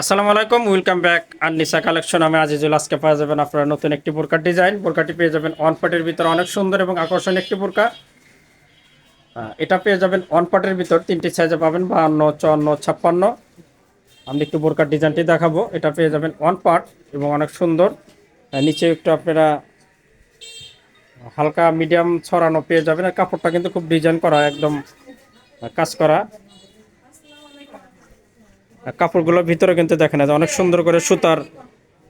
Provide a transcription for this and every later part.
আসসালামু আলাইকুম welcome back আর নিসা collection আমি আজিজুল, আজকে পাওয়া যাবেন আপনারা নতুন একটি বোরকার ডিজাইন বোরকাটি পেয়ে যাবেন অন পাটের ভিতরে, অনেক সুন্দর এবং আকর্ষণীয় একটি বোরকা। এটা পেয়ে যাবেন অন পাটের ভিতর, তিনটি সাইজে পাবেন, বাহান্ন, চুয়ান্ন, ছাপ্পান্ন। আমি একটু বোরকার ডিজাইনটি দেখাবো। এটা পেয়ে যাবেন অন পাট এবং অনেক সুন্দর। নিচে একটু আপনারা হালকা মিডিয়াম ছড়ানো পেয়ে যাবেন। আর কাপড়টা কিন্তু খুব ডিজাইন করা, একদম কাজ করা। কাপড়গুলোর ভিতরে কিন্তু দেখেন যে অনেক সুন্দর করে সুতার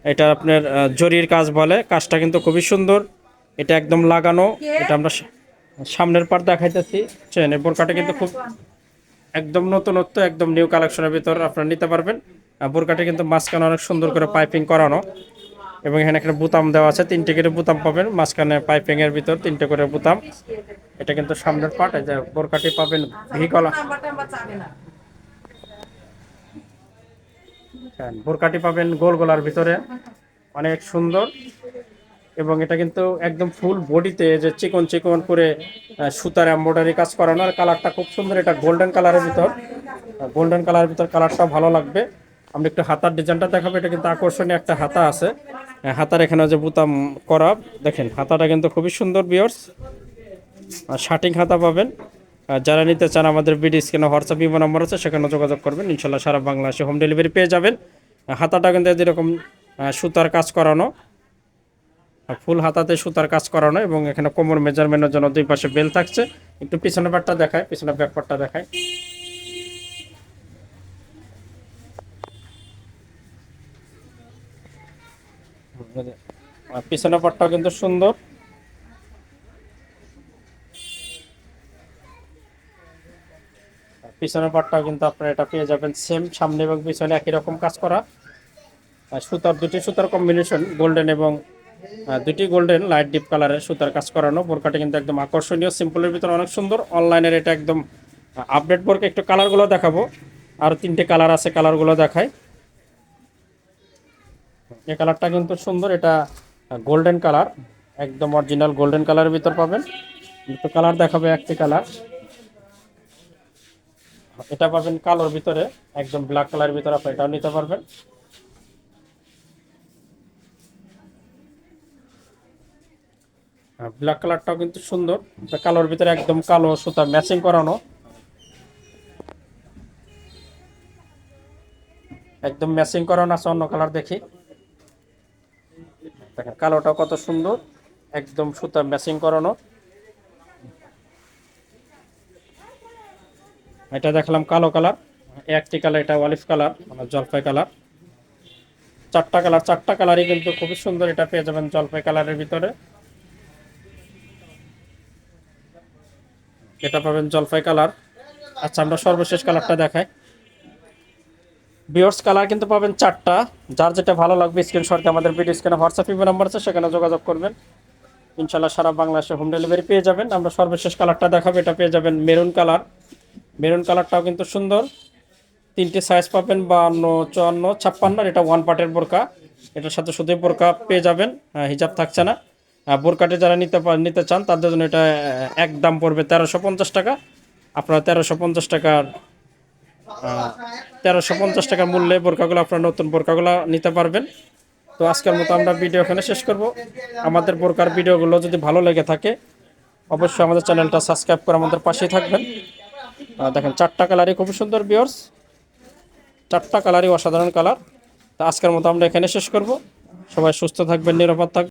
এটা আপনার জরির কাজ বলে। কাজটা কিন্তু খুবই সুন্দর। এটা একদম লাগানো। এটা আমরা সামনের পার দেখাইতেছি। চেন, এই বোরকাটা কিন্তু খুব একদম নতুনত্ব, একদম নিউ কালেকশনের ভিতর আপনারা নিতে পারবেন। বোরকাটা কিন্তু মাঝখানে অনেক সুন্দর করে পাইপিং করানো। এবং এখানে একটা বুতাম দেওয়া আছে। তিনটে করে বুতাম পাবেন। মাঝখানে পাইপিং এর ভিতর তিনটে করে বুতাম। এটা কিন্তু সামনের পার্ট এই যে বোরকাটি পাবেন ভি কলা বোরকাটি পাবেন গোল গোলার ভিতরে। অনেক সুন্দর। এবং এটা কিন্তু একদম ফুল বডিতে যে চিকন চিকন করে সুতার এম্ব্রয়ডারি কাজ করানো। আর কালারটা খুব সুন্দর, এটা গোল্ডেন কালারের ভিতর। গোল্ডেন কালারের ভিতর কালারটা ভালো লাগবে। আমরা একটু হাতার ডিজাইনটা দেখাবো। এটা কিন্তু আকর্ষণীয় একটা হাতা আছে। হাতার এখানে যে বুতাম করা। দেখেন, হাতাটা কিন্তু খুবই সুন্দর বিয়ার্স শার্টিং হাতা পাবেন। আর যারা নিতে চান আমাদের বিডি স্ক্রিনে হোয়াটসঅ্যাপ, ইমো নম্বর আছে, সেখানে যোগাযোগ করবেন। ইনশাল্লাহ সারা বাংলাদেশে হোম ডেলিভারি পেয়ে যাবেন। হাতাটা কিন্তু যেরকম সুতার কাজ করানো। ফুল হাতাতে সুতার কাজ করানো এবং এখানে কোমর মেজারমেন্টের জন্য দুই পাশে বেল থাকছে। একটু পিছনের পাটটা দেখায়, পিছনের ব্যাক পাটটা দেখায়। আর পিছনের পাটটাও কিন্তু সুন্দর। পিছনের পাটটাও কিন্তু আপনারা এটা পেয়ে যাবেন। সেম সামনে এবং পিছনে একই রকম কাজ করা। সুতার দুটি সুতার কম্বিনেশন গোল্ডেন এবং দুটি গোল্ডেন লাইট ডিপ কালারের সুতার কাজ করানো। বোরকাটা কিন্তু একদম আকর্ষণীয় সিম্পলের ভিতরে অনেক সুন্দর। অনলাইনের এটা একদম আপডেট বোরকা একটু কালারগুলো দেখাবো। আর তিনটে কালার আছে কালারগুলো দেখায় এ কালারটা কিন্তু সুন্দর, এটা গোল্ডেন কালার একদম অরিজিনাল গোল্ডেন কালারের ভিতর পাবেন। দুটো কালার দেখাবে, একটি কালার এটা পাবেন কালোর ভিতরে, একদম ব্ল্যাক কালারের ভিতরে আপনি এটাও নিতে পারবেন। ব্ল্যাক কালারটাও কিন্তু সুন্দর কালোর ভিতরে একদম কালো সুতা ম্যাচিং করানো। একদম ম্যাচিং করানো আছে অন্য কালার দেখি। দেখেন, কালোটাও কত সুন্দর, একদম সুতা ম্যাচিং করানো। এটা দেখলাম কালো কালার, একটি কালার, এটা অলিভ কালার মানে জলপাই কালার। চারটা কালার, চারটা কালারই কিন্তু খুবই সুন্দর এটা পেয়ে যাবেন জলপাই কালারের ভিতরে। এটা পাবেন জলপাই কালার। আচ্ছা আমরা সর্বশেষ কালারটা দেখাই। বিয়র্স কালার কিন্তু পাবেন চারটা। যার যেটা ভালো লাগবে স্ক্রিনশটে আমাদের ভিডিও স্ক্রিনে হোয়াটসঅ্যাপ ইমেল নাম্বার আছে, সেখানে যোগাযোগ করবেন। ইনশাল্লাহ সারা বাংলাদেশে হোম ডেলিভারি পেয়ে যাবেন। আমরা সর্বশেষ কালারটা দেখাবো, এটা পেয়ে যাবেন মেরুন কালার। মেরুন কালারটাও কিন্তু সুন্দর। তিনটে সাইজ পাবেন বান্ন চুয়ান্ন, ছাপ্পান্ন এটা ওয়ান পার্টের বোরকা। এটার সাথে শুধু বোরকা পেয়ে যাবেন হিজাব থাকছে না। বোরকাটে যারা নিতে নিতে চান, তাদের জন্য এটা এক দাম পড়বে তেরোশো পঞ্চাশ টাকা। আপনারা তেরোশো পঞ্চাশ টাকার তেরোশো পঞ্চাশ টাকার মূল্যে বোরকাগুলো, আপনারা নতুন বোরকাগুলো নিতে পারবেন। তো আজকের মতো আমরা ভিডিও এখানে শেষ করব। আমাদের বোরকার ভিডিওগুলো যদি ভালো লেগে থাকে, অবশ্যই আমাদের চ্যানেলটা সাবস্ক্রাইব করে আমাদের পাশেই থাকবেন। দেখেন, চারটা কালারই খুব সুন্দর বিয়র্স চারটা কালারই অসাধারণ কালার তা আজকের মতো আমরা এখানে শেষ করব। সবাই সুস্থ থাকবেন, নিরাপদ থাকবেন।